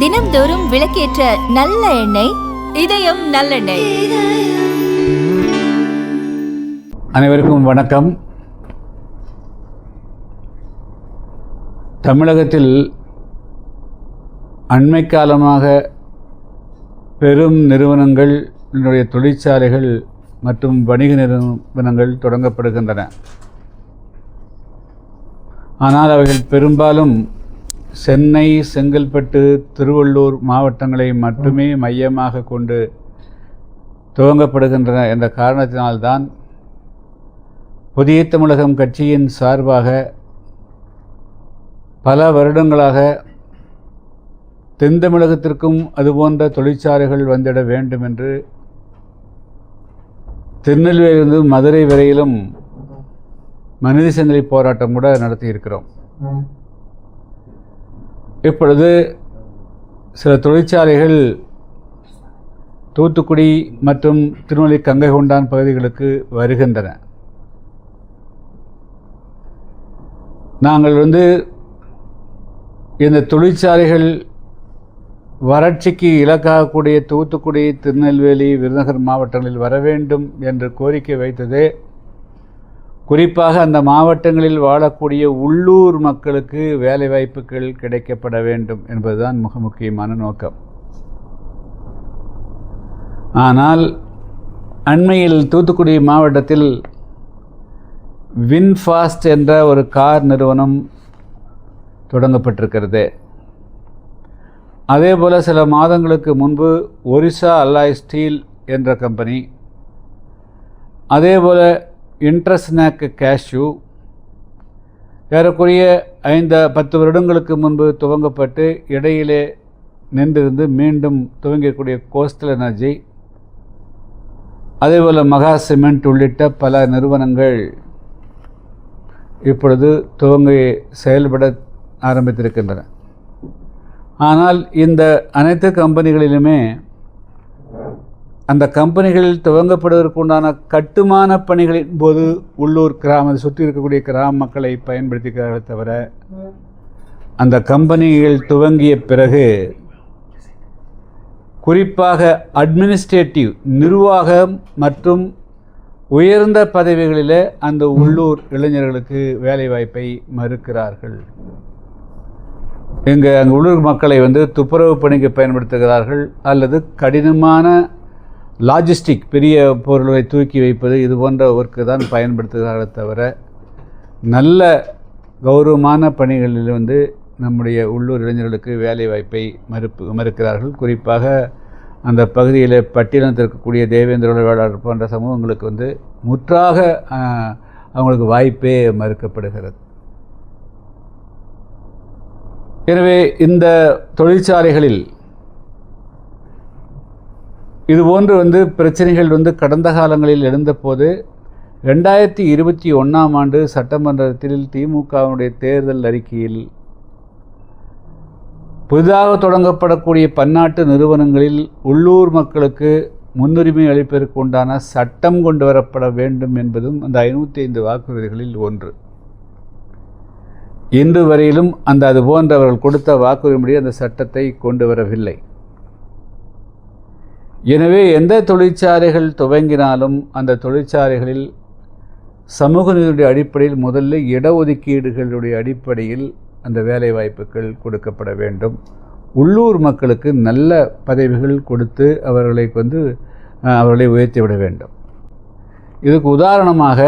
தினம்தோறும் விளக்கேற்ற நல்ல எண்ணெய் இதயம் நல்லெண்ணெய். அனைவருக்கும் வணக்கம். தமிழகத்தில் அண்மை காலமாக பெரும் நிறுவனங்கள் என்னுடைய தொழிற்சாலைகள் மற்றும் வணிக நிறுவனங்கள் தொடங்கப்படுகின்றன. ஆனால் அவைகள் பெரும்பாலும் சென்னை செங்கல்பட்டு திருவள்ளூர் மாவட்டங்களை மட்டுமே மையமாக கொண்டு துவங்கப்படுகின்றன என்ற காரணத்தினால்தான் புதிய தமிழகம் கட்சியின் சார்பாக பல வருடங்களாக தென் தமிழகத்திற்கும் அதுபோன்ற தொழிற்சாலைகள் வந்திட வேண்டும் என்று திருநெல்வேலியிலிருந்து மதுரை வரையிலும் மனித சங்கிலி போராட்டம் கூட நடத்தியிருக்கிறோம். இப்பொழுது சில தொழிற்சாலைகள் தூத்துக்குடி மற்றும் திருநெல்வேலி கங்கை கொண்டான் பகுதிகளுக்கு வருகின்றன. நாங்கள் வந்து இந்த தொழிற்சாலைகள் வறட்சிக்கு இலக்காகக்கூடிய தூத்துக்குடி திருநெல்வேலி விருதுநகர் மாவட்டங்களில் வர வேண்டும் என்று கோரிக்கை வைத்ததே. குறிப்பாக அந்த மாவட்டங்களில் வாழக்கூடிய உள்ளூர் மக்களுக்கு வேலைவாய்ப்புகள் கிடைக்கப்பட வேண்டும் என்பதுதான் மிக முக்கியமான நோக்கம். ஆனால் அண்மையில் தூத்துக்குடி மாவட்டத்தில் வின்ஃபாஸ்ட் என்ற ஒரு கார் நிறுவனம் தொடங்கப்பட்டிருக்கிறது. அதே போல் சில மாதங்களுக்கு முன்பு ஒரிசா அல்லாய் ஸ்டீல் என்ற கம்பெனி அதே போல் இன்ட்ரஸ்நாக் கேஷ்யூ ஏறக்குறைய ஐந்து பத்து வருடங்களுக்கு முன்பு துவங்கப்பட்டு இடையிலே நின்றிருந்து மீண்டும் துவங்கக்கூடிய கோஸ்டல் எனர்ஜி அதேபோல் மகா சிமெண்ட் உள்ளிட்ட பல நிறுவனங்கள் இப்பொழுது துவங்கி செயல்பட ஆரம்பித்திருக்கின்றன. ஆனால் இந்த அனைத்து கம்பெனிகளிலுமே அந்த கம்பெனிகளில் துவங்கப்படுவதற்குண்டான கட்டுமான பணிகளின் போது உள்ளூர் கிராம சுற்றி இருக்கக்கூடிய கிராம மக்களை பயன்படுத்திக்கிறார்களே தவிர அந்த கம்பெனிகள் துவங்கிய பிறகு குறிப்பாக அட்மினிஸ்ட்ரேட்டிவ் நிர்வாகம் மற்றும் உயர்ந்த பதவிகளில் அந்த உள்ளூர் இளைஞர்களுக்கு வேலைவாய்ப்பை மறுக்கிறார்கள். இங்கே அங்கே உள்ளூர் மக்களை வந்து துப்புரவு பணிக்கு பயன்படுத்துகிறார்கள் அல்லது கடினமான லாஜிஸ்டிக் பெரிய பொருளை தூக்கி வைப்பது இது போன்ற ஒர்க்கு தான் பயன்படுத்துகிறார்களே தவிர நல்ல கௌரவமான பணிகளில் வந்து நம்முடைய உள்ளூர் இளைஞர்களுக்கு வேலை வாய்ப்பை மறுப்பு மறுக்கிறார்கள். குறிப்பாக அந்த பகுதியில் பட்டியலத்தில் இருக்கக்கூடிய தேவேந்திர உழைப்பாளர் போன்ற சமூகங்களுக்கு வந்து முற்றாக அவங்களுக்கு வாய்ப்பே மறுக்கப்படுகிறது. எனவே இந்த தொழிற்சாலைகளில் இதுபோன்று வந்து பிரச்சனைகள் வந்து கடந்த காலங்களில் எழுந்தபோது ரெண்டாயிரத்தி இருபத்தி ஒன்றாம் ஆண்டு சட்டமன்றத்தில் திமுகவினுடைய தேர்தல் அறிக்கையில் புதிதாக தொடங்கப்படக்கூடிய பன்னாட்டு நிறுவனங்களில் உள்ளூர் மக்களுக்கு முன்னுரிமை அளிப்பதற்கு உண்டான சட்டம் கொண்டு வரப்பட வேண்டும் என்பதும் அந்த ஐநூற்றி ஐந்து வாக்குறுதிகளில் ஒன்று. இன்று வரையிலும் அந்த அது போன்றவர்கள் கொடுத்த வாக்குறுதிப்படி அந்த சட்டத்தை கொண்டு வரவில்லை. எனவே எந்த தொழிற்சாலைகள் துவங்கினாலும் அந்த தொழிற்சாலைகளில் சமூக நீதியுடைய அடிப்படையில் முதல்ல இடஒதுக்கீடுகளுடைய அடிப்படையில் அந்த வேலைவாய்ப்புகள் கொடுக்கப்பட வேண்டும். உள்ளூர் மக்களுக்கு நல்ல பதவிகள் கொடுத்து அவர்களை வந்து அவர்களை அவர்களை உயர்த்திவிட வேண்டும். இதுக்கு உதாரணமாக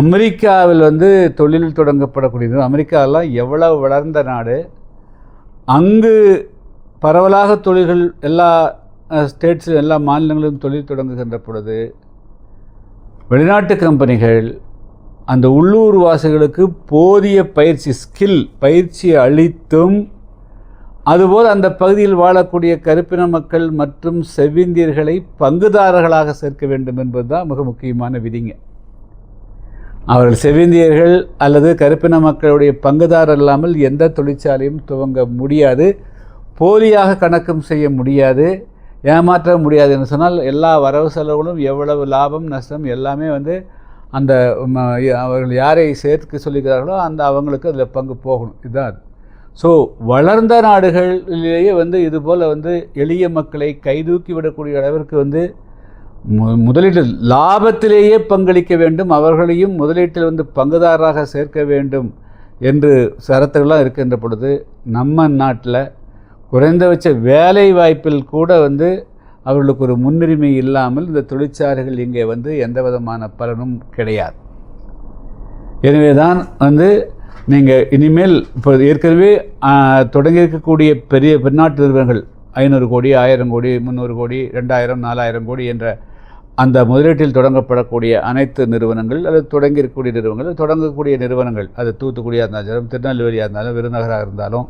அமெரிக்காவில் வந்து தொழில் தொடங்கப்படக்கூடியது. அமெரிக்காவெல்லாம் எவ்வளவு வளர்ந்த நாடு அங்கு பரவலாக தொழில்கள் எல்லா ஸ்டேட்ஸில் எல்லா மாநிலங்களிலும் தொழில் தொடங்குகின்ற பொழுது வெளிநாட்டு கம்பெனிகள் அந்த உள்ளூர் வாசிகளுக்கு போதிய பயிற்சி ஸ்கில் பயிற்சி அளித்தும் அதுபோல் அந்த பகுதியில் வாழக்கூடிய கருப்பின மக்கள் மற்றும் செவ்விந்தியர்களை பங்குதாரர்களாக சேர்க்க வேண்டும் என்பது தான் மிக முக்கியமான விதிங்க. அவர்கள் செவ்விந்தியர்கள் அல்லது கருப்பின மக்களுடைய பங்குதாரர் இல்லாமல் எந்த தொழிற்சாலையும் துவங்க முடியாது. போலியாக கணக்கும் செய்ய முடியாது ஏமாற்ற முடியாது என்று சொன்னால் எல்லா வரவு செலவுகளும் எவ்வளவு லாபம் நஷ்டம் எல்லாமே வந்து அந்த ம, அவர்கள் யாரை சேர்த்து சொல்லிக்கிறார்களோ அந்த அவங்களுக்கு அதில் பங்கு போகணும். இதுதான் அது. ஸோ வளர்ந்த நாடுகளிலேயே வந்து இதுபோல் வந்து எளிய மக்களை கைதூக்கி விடக்கூடிய அளவிற்கு வந்து மு முதலீட்டு லாபத்திலேயே பங்களிக்க வேண்டும் அவர்களையும் முதலீட்டில் வந்து பங்குதாரராக சேர்க்க வேண்டும் என்று சரத்துகள்லாம் இருக்கின்ற பொழுது நம்ம நாட்டில் குறைந்தபட்ச வேலை வாய்ப்பில் கூட வந்து அவர்களுக்கு ஒரு முன்னுரிமை இல்லாமல் இந்த தொழிற்சாலைகள் இங்கே வந்து எந்த விதமான பலனும் கிடையாது. எனவே தான் வந்து நீங்கள் இனிமேல் இப்போ ஏற்கனவே தொடங்கியிருக்கக்கூடிய பெரிய பன்னாட்டு நிறுவனங்கள் ஐநூறு கோடி ஆயிரம் கோடி முந்நூறு கோடி ரெண்டாயிரம் நாலாயிரம் கோடி என்ற அந்த முதலீட்டில் தொடங்கப்படக்கூடிய அனைத்து நிறுவனங்கள் அல்லது தொடங்கியிருக்கக்கூடிய நிறுவனங்கள் தொடங்கக்கூடிய நிறுவனங்கள் அது தூத்துக்குடியாக இருந்தாலும் திருநெல்வேலியாக இருந்தாலும் விருதுநகராக இருந்தாலும்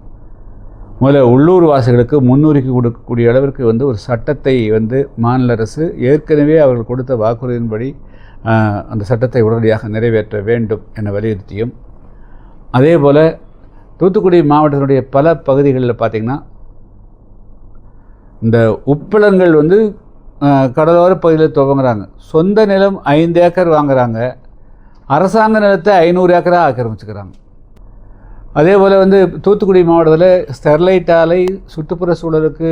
முதல்ல உள்ளூர் வாசிகளுக்கு முன்னுரிமை கொடுக்கக்கூடிய அளவிற்கு வந்து ஒரு சட்டத்தை வந்து மாநில அரசு ஏற்கனவே அவர்கள் கொடுத்த வாக்குறுதியின்படி அந்த சட்டத்தை உடனடியாக நிறைவேற்ற வேண்டும் என வலியுறுத்தியும். அதே போல் தூத்துக்குடி மாவட்டத்தினுடைய பல பகுதிகளில் பார்த்திங்கன்னா இந்த உப்பளங்கள் வந்து கடலோர பகுதியில் துவங்குறாங்க. சொந்த நிலம் ஐந்து ஏக்கர் வாங்குறாங்க. அரசாங்க நிலத்தை ஐநூறு ஏக்கராக ஆக்கிரமிச்சுக்கிறாங்க. அதே போல் வந்து தூத்துக்குடி மாவட்டத்தில் ஸ்டெர்லைட் ஆலை சுற்றுப்புற சூழலுக்கு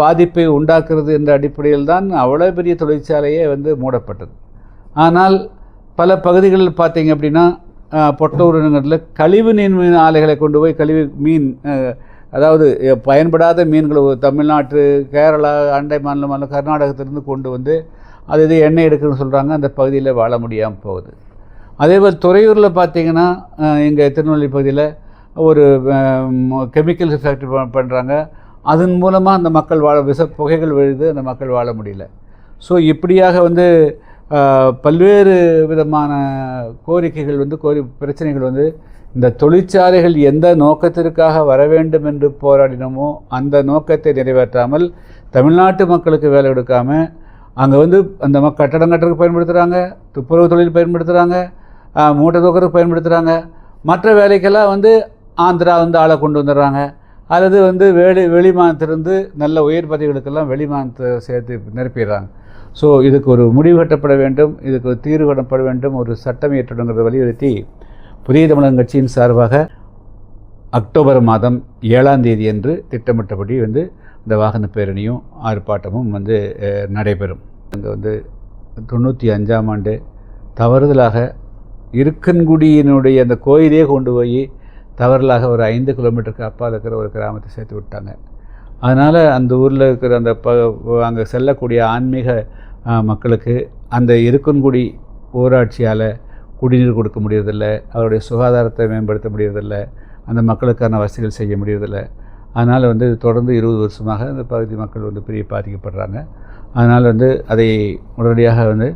பாதிப்பை உண்டாக்குறது என்ற அடிப்படையில் தான் அவ்வளோ பெரிய தொழிற்சாலையே வந்து மூடப்பட்டது. ஆனால் பல பகுதிகளில் பார்த்தீங்க அப்படின்னா ஆஹ், பொட்டூர் கழிவு நீர் மீன் ஆலைகளை கொண்டு போய் கழிவு மீன் அதாவது பயன்படாத மீன்களை தமிழ்நாட்டு கேரளா அண்டை மாநிலம் கர்நாடகத்திலிருந்து கொண்டு வந்து அது இது எண்ணெய் எடுக்கணும்னு சொல்கிறாங்க அந்த பகுதியில் வாழ முடியாமல் போகுது. அதே போல் துறையூரில் பார்த்தீங்கன்னா எங்கள் திருநெல்வேலி பகுதியில் ஒரு கெமிக்கல் ஃபேக்ட்ரி பண்ணுறாங்க அதன் மூலமாக அந்த மக்கள் வாழ விச புகைகள் விழுது அந்த மக்கள் வாழ முடியல. ஸோ இப்படியாக வந்து பல்வேறு விதமான கோரிக்கைகள் வந்து கோரி பிரச்சனைகள் வந்து இந்த தொழிற்சாலைகள் எந்த நோக்கத்திற்காக வர வேண்டும் என்று போராடினோமோ அந்த நோக்கத்தை நிறைவேற்றாமல் தமிழ்நாட்டு மக்களுக்கு வேலை கொடுக்காம அங்கே வந்து அந்த கட்டடம் கட்டுறதுக்கு பயன்படுத்துகிறாங்க துப்புரவு தொழில் பயன்படுத்துகிறாங்க மூட்டை தூக்கிறதுக்கு பயன்படுத்துகிறாங்க மற்ற வேலைக்கெல்லாம் வந்து ஆந்திரா வந்து ஆளை கொண்டு வந்துடுறாங்க. அல்லது வந்து வெளி வெளி மாநிலத்திலிருந்து நல்ல உயர் பதவிகளுக்கெல்லாம் வெளி மாநிலத்தை சேர்த்து நிரப்பிடுறாங்க. ஸோ இதுக்கு ஒரு முடிவு கட்டப்பட வேண்டும். இதுக்கு ஒரு தீர்வு கட்டப்பட வேண்டும். ஒரு சட்டம் இயற்றணுங்கிறத வலியுறுத்தி புதிய தமிழகம் கட்சியின் சார்பாக அக்டோபர் மாதம் ஏழாம் தேதி அன்று திட்டமிட்டபடி வந்து இந்த வாகன பேரணியும் ஆர்ப்பாட்டமும் வந்து நடைபெறும். அங்கே வந்து தொண்ணூற்றி அஞ்சாம் ஆண்டு தவறுதலாக இருக்கன்குடியினுடைய அந்த கோயிலே கொண்டு போய் தவறலாக ஒரு ஐந்து கிலோமீட்டருக்கு அப்பால் இருக்கிற ஒரு கிராமத்தை சேர்த்து விட்டாங்க. அதனால் அந்த ஊரில் இருக்கிற அந்த ப அங்கே செல்லக்கூடிய ஆன்மீக மக்களுக்கு அந்த இருக்கன்குடி ஊராட்சியால் குடிநீர் கொடுக்க முடியறதில்ல அவருடைய சுகாதாரத்தை மேம்படுத்த முடியறதில்ல அந்த மக்களுக்கான வசதிகள் செய்ய முடியறதில்ல. அதனால் வந்து தொடர்ந்து இருபது வருஷமாக அந்த பகுதி மக்கள் வந்து பெரிய பாதிக்கப்படுறாங்க. அதனால் வந்து அதை உடனடியாக வந்து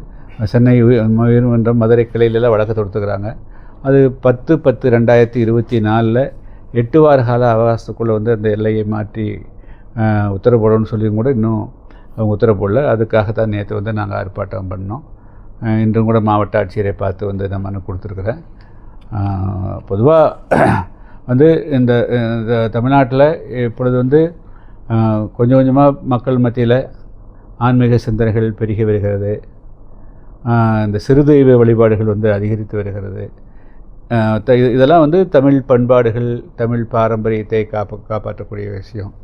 சென்னை உய- உயர்நீதிமன்றம் மதுரை கிளையிலெல்லாம் வழக்கு தொடுத்துக்கிறாங்க. அது பத்து பத்து ரெண்டாயிரத்தி இருபத்தி நாலில் எட்டு வார கால அவகாசத்துக்குள்ளே வந்து அந்த எல்லையை மாற்றி உத்தரவு போடணும்னு சொல்லியும் கூட இன்னும் அவங்க உத்தரவு போடல அதுக்காக தான் நேற்று வந்து நாங்கள் ஆர்ப்பாட்டம் பண்ணோம். இன்றும் கூட மாவட்ட ஆட்சியரை பார்த்து வந்து நான் மனு கொடுத்துருக்குறேன். பொதுவாக வந்து இந்த இந்த தமிழ்நாட்டில் இப்பொழுது வந்து கொஞ்சம் கொஞ்சமாக மக்கள் மத்தியில் ஆன்மீக சிந்தனைகள் பெருகி வருகிறது. இந்த சிறுதெய்வ வழிபாடுகள் வந்து அதிகரித்து வருகிறது. இதெல்லாம் வந்து தமிழ் பண்பாடுகள் தமிழ் பாரம்பரியத்தை காப்ப காப்பாற்றக்கூடிய விஷயம்.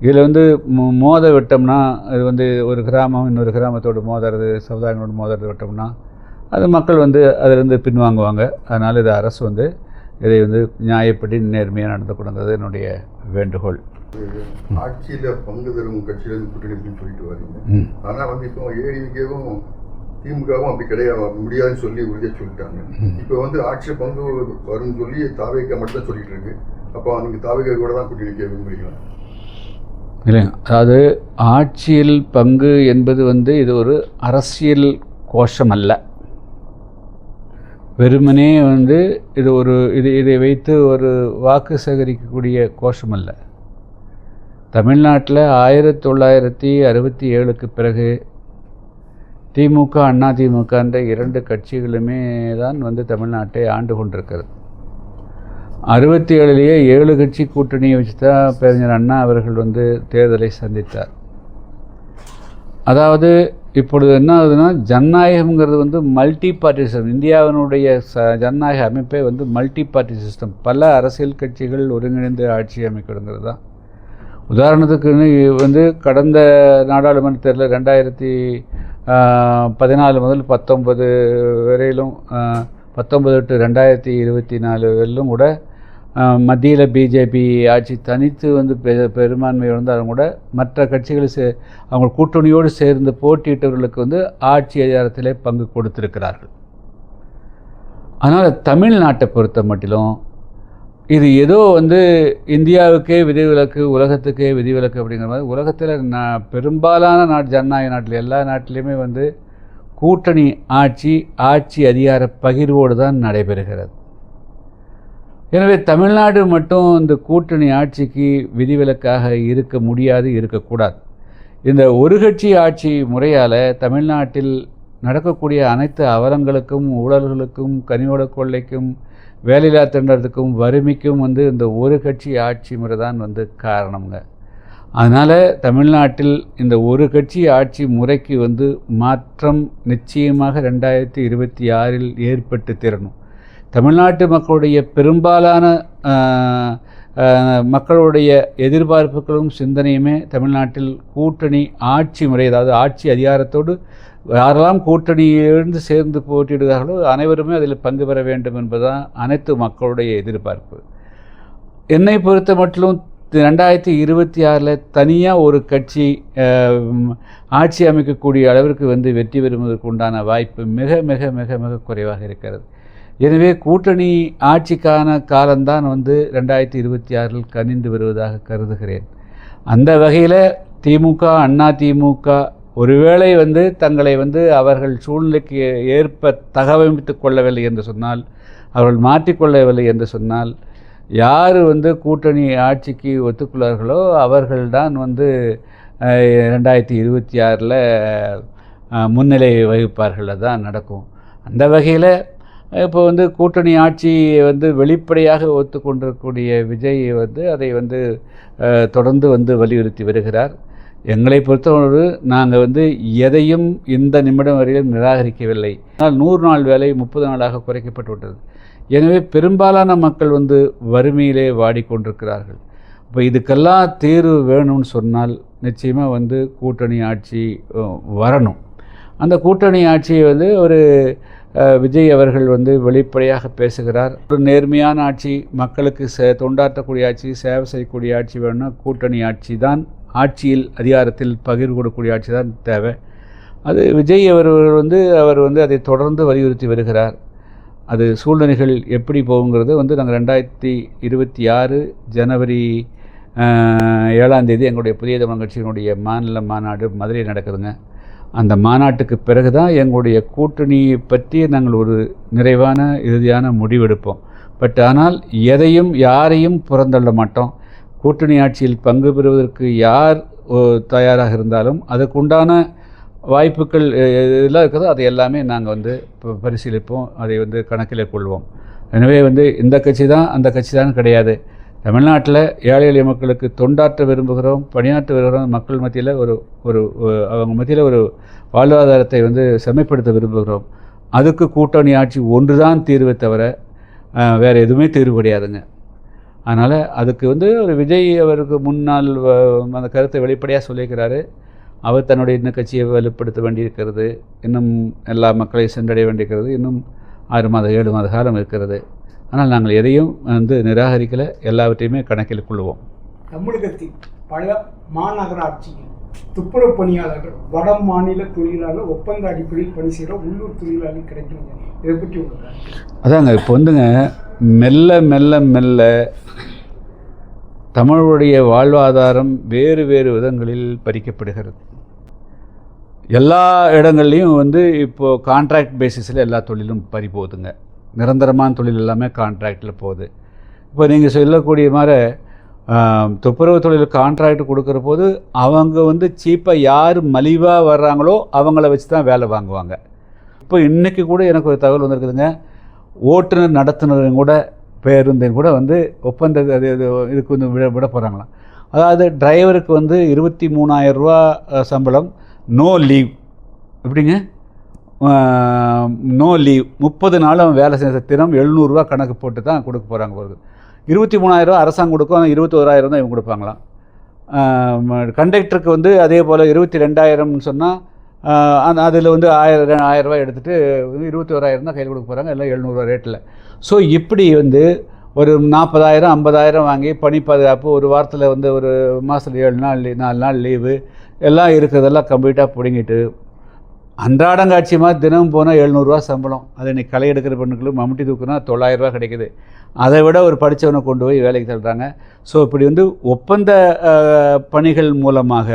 இதில் வந்து மோ- மோத விட்டோம்னா அது வந்து ஒரு கிராமம் இன்னொரு கிராமத்தோடு மோதுறது சமுதாயங்களோடு மோதுறது விட்டோம்னா அது மக்கள் வந்து அதிலிருந்து பின்வாங்குவாங்க. அதனால் இது அரசு வந்து இதை வந்து நியாயப்படி நேர்மையாக நடந்துக்கணுங்கிறது என்னுடைய வேண்டுகோள். ஆட்சியில பங்கு தரும் கட்சியிலிருந்து கூட்டணி அப்படின்னு சொல்லிட்டு வரீங்க. ம். ஆனா வந்து இப்போ ஏடிவிக்கேவும் திமுகவும் அப்படி கிடையாது. முடியாதுன்னு சொல்லி உறுதியா சொல்லிட்டாங்க. இப்போ வந்து ஆட்சியில் பங்கு வரும்னு சொல்லி தாவேக்கா மட்டும் தான் சொல்லிட்டு இருக்கு. அப்போ நீங்க தாவேக்கா கூட தான் கூட்டணி நிற்க விரும்புறீங்களா? இல்லைங்க அதாவது ஆட்சியில் பங்கு என்பது வந்து இது ஒரு அரசியல் கோஷம் அல்ல வெறுமனே வந்து இது ஒரு இது இதை வைத்து ஒரு வாக்கு சேகரிக்கக்கூடிய கோஷம் அல்ல தமிழ்நாட்டில் ஆயிரத்தி தொள்ளாயிரத்தி அறுபத்தி ஏழுக்கு பிறகு திமுக அண்ணா திமுகன்ற இரண்டு கட்சிகளுமே தான் வந்து தமிழ்நாட்டை ஆண்டு கொண்டிருக்கிறது. அறுபத்தி ஏழுலேயே ஏழு கட்சி கூட்டணியை வச்சு தான் பேரறிஞர் அண்ணா அவர்கள் வந்து தேர்தலை சந்தித்தார். அதாவது இப்பொழுது என்ன ஆகுதுன்னா ஜனநாயகம்ங்கிறது வந்து மல்டி பார்ட்டி சிஸ்டம் இந்தியாவினுடைய ச ஜனநாயக அமைப்பே வந்து மல்டி பார்ட்டி சிஸ்டம் பல அரசியல் கட்சிகள் ஒருங்கிணைந்து ஆட்சி அமைக்கணுங்கிறது தான். உதாரணத்துக்கு வந்து கடந்த நாடாளுமன்ற தேர்தலில் ரெண்டாயிரத்தி பதினாலு முதல் பத்தொன்பது வரையிலும் பத்தொன்பது டு ரெண்டாயிரத்தி இருபத்தி நாலு வரையிலும் கூட மத்தியில் பிஜேபி ஆட்சி தனித்து வந்து பெ பெரும்பான்மை இருந்தாலும் கூட மற்ற கட்சிகள் சே அவங்க கூட்டணியோடு சேர்ந்து போட்டியிட்டவர்களுக்கு வந்து ஆட்சி அதிகாரத்திலே பங்கு கொடுத்திருக்கிறார்கள். அதனால் தமிழ்நாட்டை பொறுத்த மட்டிலும் இது ஏதோ வந்து இந்தியாவுக்கே விதிவிலக்கு உலகத்துக்கே விதிவிலக்கு அப்படிங்கிற மாதிரி. உலகத்தில் நான் பெரும்பாலான நாட்டு ஜனநாயக நாட்டில் எல்லா நாட்டிலையுமே வந்து கூட்டணி ஆட்சி ஆட்சி அதிகார பகிர்வோடு தான் நடைபெறுகிறது. எனவே தமிழ்நாடு மட்டும் இந்த கூட்டணி ஆட்சிக்கு விதிவிலக்காக இருக்க முடியாது இருக்கக்கூடாது. இந்த ஒரு கட்சி ஆட்சி முறையால் தமிழ்நாட்டில் நடக்கக்கூடிய அனைத்து அவலங்களுக்கும் ஊழல்களுக்கும் கனிவள கொள்ளைக்கும் வேலையில்லா திண்டத்துக்கும் வறுமைக்கும் வந்து இந்த ஒரு கட்சி ஆட்சி முறை தான் வந்து காரணம்ங்க. அதனால் தமிழ்நாட்டில் இந்த ஒரு கட்சி ஆட்சி முறைக்கு வந்து மாற்றம் நிச்சயமாக ரெண்டாயிரத்தி இருபத்தி ஆறில் ஏற்பட்டு திறனும் தமிழ்நாட்டு மக்களுடைய பெரும்பாலான மக்களுடைய எதிர்பார்ப்புகளும் சிந்தனையுமே தமிழ்நாட்டில் கூட்டணி ஆட்சி முறை அதாவது ஆட்சி அதிகாரத்தோடு யாரெல்லாம் கூட்டணியிலிருந்து சேர்ந்து போட்டியிடுகிறார்களோ அனைவருமே அதில் பங்கு பெற வேண்டும் என்பதுதான் அனைத்து மக்களுடைய எதிர்பார்ப்பு. என்னை பொறுத்த மட்டும் ரெண்டாயிரத்தி இருபத்தி ஆறில் தனியாக ஒரு கட்சி ஆட்சி அமைக்கக்கூடிய அளவிற்கு வந்து வெற்றி பெறுவதற்கு உண்டான வாய்ப்பு மிக மிக மிக மிக குறைவாக இருக்கிறது. எனவே கூட்டணி ஆட்சிக்கான காலம்தான் வந்து ரெண்டாயிரத்தி இருபத்தி ஆறில் கனிந்து வருவதாக கருதுகிறேன். அந்த வகையில் திமுக அண்ணா திமுக ஒருவேளை வந்து தங்களை வந்து அவர்கள் சூழ்நிலைக்கு ஏற்ப தகவமைத்து கொள்ளவில்லை என்று சொன்னால் அவர்கள் மாற்றிக்கொள்ளவில்லை என்று சொன்னால் யார் வந்து கூட்டணி ஆட்சிக்கு ஒத்துக்கொள்ளார்களோ அவர்கள்தான் வந்து ரெண்டாயிரத்தி இருபத்தி ஆறில் முன்னிலை வகிப்பார்கள். தான் நடக்கும். அந்த வகையில் இப்போ வந்து கூட்டணி ஆட்சியை வந்து வெளிப்படையாக ஒத்துக்கொண்டிருக்கக்கூடிய விஜய் வந்து அதை வந்து தொடர்ந்து வந்து வலியுறுத்தி வருகிறார். எங்களை பொறுத்தவரை நாங்கள் வந்து எதையும் இந்த நிமிடம் வரையிலும் நிராகரிக்கவில்லை. ஆனால் நூறு நாள் வேலை முப்பது நாளாக குறைக்கப்பட்டு விட்டது. எனவே பெரும்பாலான மக்கள் வந்து வறுமையிலே வாடிக்கொண்டிருக்கிறார்கள். இப்போ இதுக்கெல்லாம் தீர்வு வேணும்னு சொன்னால் நிச்சயமாக வந்து கூட்டணி ஆட்சி வரணும். அந்த கூட்டணி ஆட்சியை வந்து ஒரு விஜய் அவர்கள் வந்து வெளிப்படையாக பேசுகிறார். ஒரு நேர்மையான ஆட்சி மக்களுக்கு சே தொண்டாற்றக்கூடிய ஆட்சி சேவை செய்யக்கூடிய ஆட்சி வேணும்னா கூட்டணி ஆட்சி தான் ஆட்சியில் அதிகாரத்தில் பகிர்வு கொடுக்கக்கூடிய ஆட்சி தான் தேவை. அது விஜய் அவர்கள் வந்து அவர் வந்து அதை தொடர்ந்து வலியுறுத்தி வருகிறார். அது சூழ்நிலைகள் எப்படி போகுங்கிறது வந்து நாங்கள் ரெண்டாயிரத்தி இருபத்தி ஆறு ஜனவரி ஏழாம் தேதி எங்களுடைய புதிய தமிழ் கட்சியினுடைய மாநில மாநாடு மதுரையில் நடக்குதுங்க. அந்த மாநாட்டுக்கு பிறகு தான் எங்களுடைய கூட்டணியை பற்றி நாங்கள் ஒரு நிறைவான இறுதியான முடிவெடுப்போம். பட் ஆனால் எதையும் யாரையும் புறந்தள்ள மாட்டோம். கூட்டணி ஆட்சியில் பங்கு பெறுவதற்கு யார் தயாராக இருந்தாலும் அதுக்குண்டான வாய்ப்புகள் இதெல்லாம் இருக்கிறதோ அதை எல்லாமே நாங்கள் வந்து பரிசீலிப்போம் அதை வந்து கணக்கில் கொள்வோம். எனவே வந்து இந்த கட்சி தான் அந்த கட்சி தான் கிடையாது. தமிழ்நாட்டில் ஏழை எளிய மக்களுக்கு தொண்டாற்ற விரும்புகிறோம் பணியாற்ற விரும்புகிறோம் மக்கள் மத்தியில் ஒரு ஒரு அவங்க மத்தியில் ஒரு வாழ்வாதாரத்தை வந்து செம்மைப்படுத்த விரும்புகிறோம். அதுக்கு கூட்டணி ஆட்சி ஒன்று தான் தீர்வை தவிர வேறு எதுவுமே தீர்வு கிடையாதுங்க. அதனால் அதுக்கு வந்து ஒரு விஜய் அவருக்கு முன்னால் அந்த கருத்தை வெளிப்படையாக சொல்லியிருக்கிறாரு. அவர் தன்னுடைய இன்னும் கட்சியை வலுப்படுத்த வேண்டியிருக்கிறது. இன்னும் எல்லா மக்களையும் சென்றடைய வேண்டியிருக்கிறது. இன்னும் ஆறு மாத ஏழு மாத காலம் இருக்கிறது. ஆனால் நாங்கள் எதையும் வந்து நிராகரிக்கலை. எல்லாவற்றையுமே கணக்கில் கொள்வோம். தமிழகத்தில் பல மாநகராட்சியில் துப்புரவு பணியாளர்கள் வட மாநில தொழிலாளர் ஒப்பந்த அடிப்படையில் பணி செய்கிற உள்ளூர் தொழிலாளர்கள் கிடைக்கிறது. இதை பற்றி உங்களுக்கு அதாங்க இப்போ வந்துங்க மெல்ல மெல்ல மெல்ல தமிழுடைய வாழ்வாதாரம் வேறு வேறு விதங்களில் பறிக்கப்படுகிறது. எல்லா இடங்கள்லையும் வந்து இப்போது கான்ட்ராக்ட் பேசிஸில் எல்லா தொழிலும் பறி போகுதுங்க. நிரந்தரமான தொழில் எல்லாமே கான்ட்ராக்டில் போகுது. இப்போ நீங்கள் சொல்லக்கூடிய மாதிரி துப்புரவு தொழில் கான்ட்ராக்ட் கொடுக்குற போது அவங்க வந்து சீப்பாக யார் மலிவாக வர்றாங்களோ அவங்கள வச்சு தான் வேலை வாங்குவாங்க. இப்போ இன்றைக்கி கூட எனக்கு ஒரு தகவல் வந்திருக்குதுங்க. ஓட்டுநர் நடத்துனரும் கூட பேருந்தையும் கூட வந்து ஒப்பந்த அது இதுக்கு வந்து விட விட போகிறாங்களாம் அதாவது டிரைவருக்கு வந்து இருபத்தி மூணாயிரம் ரூபா சம்பளம் நோ லீவ் எப்படிங்க? நோ லீவ் முப்பது நாள் அவன் வேலை செஞ்ச தினம் எழுநூறுவா கணக்கு போட்டு தான் கொடுக்க போகிறாங்க ஒரு இருபத்தி மூணாயிரரூவா அரசாங்கம் கொடுக்கும் இருபத்தோராயிரம் தான் இவங்க கொடுப்பாங்களாம் கண்டக்டருக்கு வந்து அதே போல் இருபத்தி ரெண்டாயிரம்னு சொன்னால் அந்த அதில் வந்து ஆயிரம் ஆயிரரூவா எடுத்துகிட்டு இருபத்தி ஓராயிரம் தான் கையில் கொடுக்க போகிறாங்க எல்லாம் எழுநூறுவா ரேட்டில். ஸோ இப்படி வந்து ஒரு நாற்பதாயிரம் ஐம்பதாயிரம் வாங்கி பணி பாதுகாப்பு ஒரு வாரத்தில் வந்து ஒரு மாதத்தில் ஏழு நாள் நாலு நாள் லீவு எல்லாம் இருக்கிறதெல்லாம் கம்ப்ளீட்டாக பிடுங்கிட்டு அன்றாடம் காட்சியமாக தினமும் போனால் எழுநூறுவா சம்பளம். அது இன்னைக்கு களை எடுக்கிற பெண்ணுக்கு மம்முட்டி தூக்குனா தொள்ளாயிரரூவா கிடைக்குது. அதை விட ஒரு படித்தவனை கொண்டு போய் வேலைக்கு தள்ளுறாங்க. ஸோ இப்படி வந்து ஒப்பந்த பணிகள் மூலமாக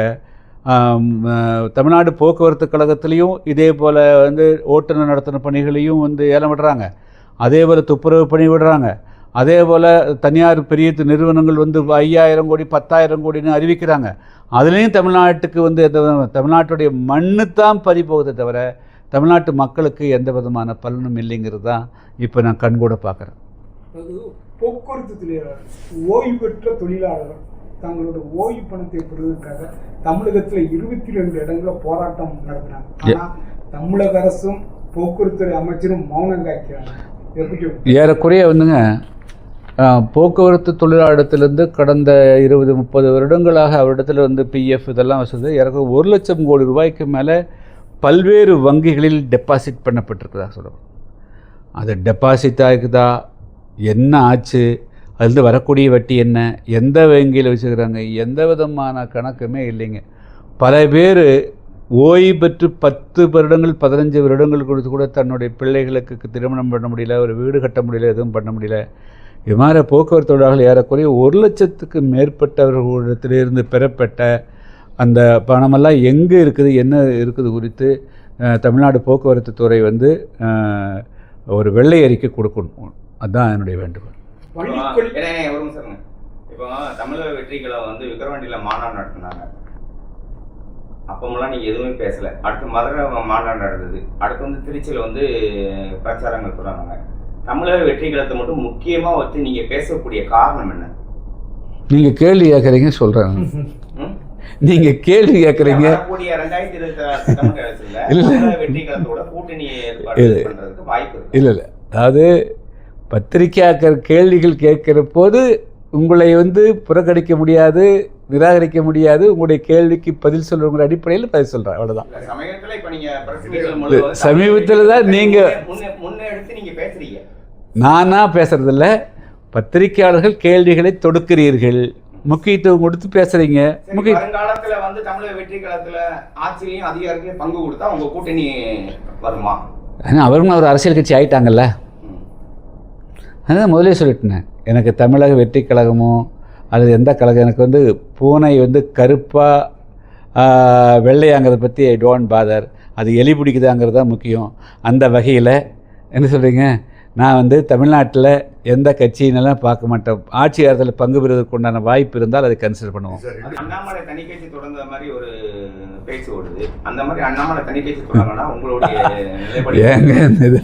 தமிழ்நாடு போக்குவரத்து கழகத்துலேயும் இதே போல் வந்து ஓட்டுநர் நடத்தின பணிகளையும் வந்து ஏலம் விடுறாங்க. அதே போல் துப்புரவு பணி விடுறாங்க. அதே போல் தனியார் பெரிய நிறுவனங்கள் வந்து ஐயாயிரம் கோடி பத்தாயிரம் கோடின்னு அறிவிக்கிறாங்க. அதுலேயும் தமிழ்நாட்டுக்கு வந்து எந்த தமிழ்நாட்டுடைய மண்ணு தான் பறி போகுதே தவிர தமிழ்நாட்டு மக்களுக்கு எந்த விதமான பலனும் இல்லைங்கிறது தான் இப்போ நான் கண்கூட பார்க்குறேன். போக்குவரத்து தொழிலாளர் ஓய்வு பெற்ற தொழிலாளர்கள் தங்களோட ஓய்வு பணத்தை பெறுவதற்காக தமிழகத்தில் இருபத்தி ரெண்டு இடங்கள்ல போராட்டம் நடத்தினாங்க ஆனா தமிழக அரசும் போக்குவரத்து துறை அமைச்சரும் மௌனம் காக்கிறாங்க. எப்படி? ஏறக்குறைய வந்துங்க போக்குவரத்து தொழிலாளத்திலிருந்து கடந்த இருபது முப்பது வருடங்களாக அவரிடத்தில் வந்து பிஎஃப் இதெல்லாம் வசதி. இறக்கு ஒரு லட்சம் கோடி ரூபாய்க்கு மேலே பல்வேறு வங்கிகளில் டெபாசிட் பண்ணப்பட்டிருக்குதா சொல்லுவோம் அது டெபாசிட் ஆகுதா என்ன ஆச்சு? அதுலேருந்து வரக்கூடிய வட்டி என்ன? எந்த வங்கியில் வச்சுக்கிறாங்க? எந்த விதமான கணக்குமே இல்லைங்க. பல பேர் ஓய்வு பெற்று பத்து வருடங்கள் பதினஞ்சு வருடங்கள் கொடுத்து கூட தன்னுடைய பிள்ளைகளுக்கு திருமணம் பண்ண முடியல ஒரு வீடு கட்ட முடியல எதுவும் பண்ண முடியல. இது மாதிரி போக்குவரத்து தொழிலாளர்கள் ஏறக்குறைய ஒரு லட்சத்துக்கு மேற்பட்டவர்களிடத்திலிருந்து பெறப்பட்ட அந்த பணமெல்லாம் எங்கே இருக்குது என்ன இருக்குது குறித்து தமிழ்நாடு போக்குவரத்து துறை வந்து ஒரு வெள்ளை அறிக்கை கொடுக்கணும். அதுதான் என்னுடைய வேண்டுகோள். இப்போ தமிழக வெற்றிகளை வந்து விக்கிரவாண்டியில மாநாடு நடத்தினாங்க. அப்பமெல்லாம் நீங்க எதுவுமே பேசல. அடுத்து மதுரை மாநாடு நடந்தது. அடுத்து வந்து திருச்சியில வந்து பிரச்சாரங்கள் தொடங்கினாங்க தமிழக வெற்றிகளத்தை மட்டும் முக்கியமா வச்சு நீங்க பேசக்கூடிய காரணம் என்ன? நீங்கள் கேள்வி கேட்குறீங்க சொல்கிறேன் ம்? நீங்கள் கேள்வி கேட்குறீங்க. இல்ல. இல்லை. இல்லை அதாவது பத்திரிக்கையாக்கிற கேள்விகள் கேட்குற போது உங்களை வந்து புறக்கணிக்க முடியாது நிராகரிக்க முடியாது. உங்களுடைய கேள்விக்கு பதில் சொல்லுங்கிற அடிப்படையில் பதில் நீங்க meetல முழுவதும் சமீபத்துல தான் நீங்க- முன்ன- முன்னெடுத்து நீங்க பேசுறீங்க நானா பேசுறதில்ல. பத்திரிக்கையாளர்கள் கேள்விகளை தொடுக்கிறீர்கள். முக்கியத்துவம் கொடுத்து பேசுறீங்க. முக்கிய வருங்காலத்துல வந்து தமிழக வெற்றி காலத்துல ஆட்சியிலையும் அதிகாரத்திலையும் பங்கு கொடுத்தா உங்க கூட்டணி வருமா? ஆனால் அவரும் ஒரு அரசியல் கட்சி ஆயிட்டாங்கல்ல. அதான் முதலே சொல்லிட்டேன். எனக்கு தமிழக வெற்றி கழகமோ அல்லது எந்த கழகம் எனக்கு வந்து பூனை வந்து கருப்பாக வெள்ளையாங்கிறத பற்றி ஐ டோன்ட் பாதர் அது எலி பிடிக்குதாங்கிறது தான் முக்கியம். அந்த வகையில் என்ன சொல்கிறீங்க நான் வந்து தமிழ்நாட்டில் எந்த கட்சியினெல்லாம் பார்க்க மாட்டேன் ஆட்சி காலத்தில் பங்கு பெறுவதற்கு உண்டான வாய்ப்பு இருந்தால் அதை கன்சிடர் பண்ணுவோம். அண்ணாமலை தனி கட்சி தொடர்ந்த மாதிரி ஒரு பேச்சு ஓடுது. அந்த மாதிரி அண்ணாமலை தனி கட்சி தொடங்கினா உங்களுடைய நிலைப்பாடு ஏங்க இது?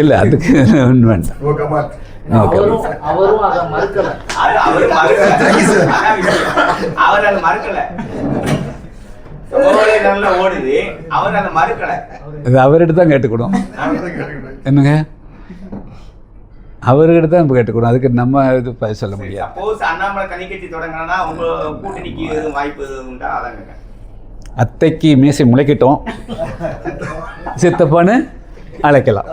இல்லை அதுக்கு ஒன்றும் வேண்டாம். அவரும் அவரும் அதை மறுக்கல. அது அவரு மறுக்கல. அதான் விஷயம். அவர் அதை மறுக்கல. சமூக நல்லா ஓடுது. அவர் அதை மறுக்கல. இது அவர்கிட்ட தான் கேட்டுக்கணும். என்னங்க? அவர்கிட்ட தான் இப்போ கேட்டுக்கணும். அதுக்கு நம்ம இது சொல்ல முடியாது. சப்போஸ் அண்ணாமலை தனி கட்சி தொடங்கினா உங்க கூட்டணிக்கு எதுவும் வாய்ப்பு எதுவும் உண்டா? அதான் கேட்கறேன். அத்தைக்கு மீசை முளைக்கட்டும். சித்தப்பான்னு அழைக்கலாம்.